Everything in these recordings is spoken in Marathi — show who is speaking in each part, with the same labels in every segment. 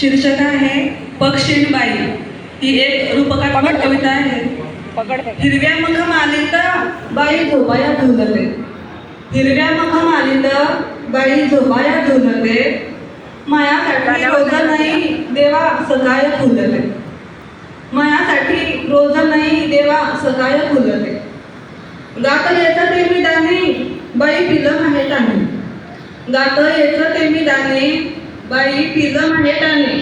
Speaker 1: शीर्षक आहे पक्षीणबाई ही एक रूपकात्मक कविता आहे. हिरव्या मख मालित बाई झोपाया झुलते हिरव्या मख मालित बाई झोपाया झुलते मायासाठी रोज नाही देवा सकाळ फुलते मायासाठी रोज नाही देवा सकाळ फुलते गात येतं ते मी दाणे बाई पिलं माहे टाणे गात येतं ते मी दाणे बाई पिलं माहे टाणे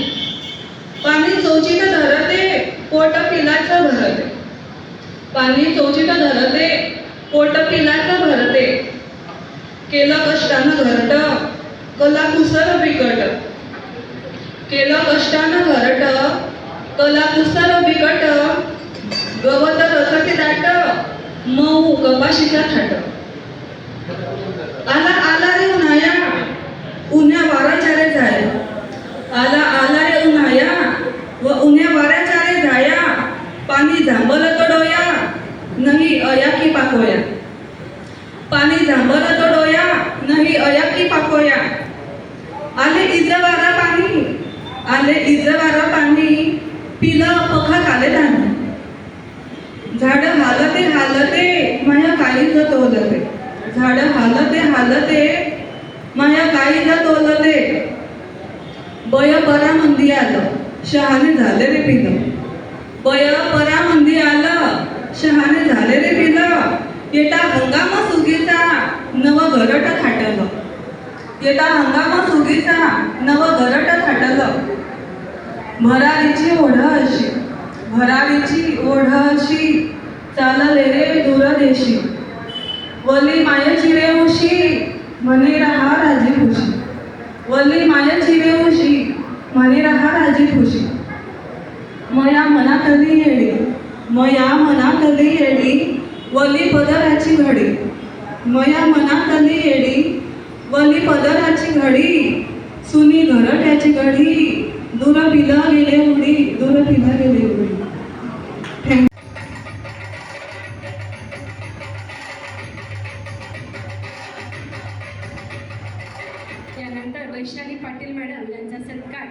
Speaker 1: पाणी चोचीत धरते पोट पिलाचं भरते. पाणी चोचीत धरते पोट पिलाचं भरते. केलं कष्टानं घरट कला कुसर बिकट. केलं कष्टानं घरट कला कुसर बिकट. गवत रसते दाट मऊ कपाशीचा थाट. आला आला नाही अया की पाकोया पाणी झांबल तडोया नाही अया की पाकोया आले इजवारा पाणी आले इजवारा पाणी पिलं पखा काले धान्य. झाड हालते हालते माया काळीज तोलते. झाड हालते हालते माया काळीज तोलते. बय परा मंदी आलं शहाने झाले रे पिलं. बय परा मंदी आलं शहाणे झाले रे पिलं येता हंगाम सुगीचा नव घरट थाटलं येता हंगाम सुगीचा नव घरट थाटल. भरारीची ओढ अशी. भरारीची ओढ अशी. चालले रे दूरदेशी. वली माय रे उशी. म्हणे रहा राजी खुशी. वली माय रे उशी. म्हणे रहा राजी खुशी. मया मनातली येडी? मया मनातली येडी? वली पदराची घडी. मया मनातली येडी? वली पदराची घडी सुनी घरट्याची घडी दूर पिला गेले उडी दूर पिला गेले उडी. थँक
Speaker 2: त्यानंतर वैशाली पाटील मॅडम यांचा सत्कार.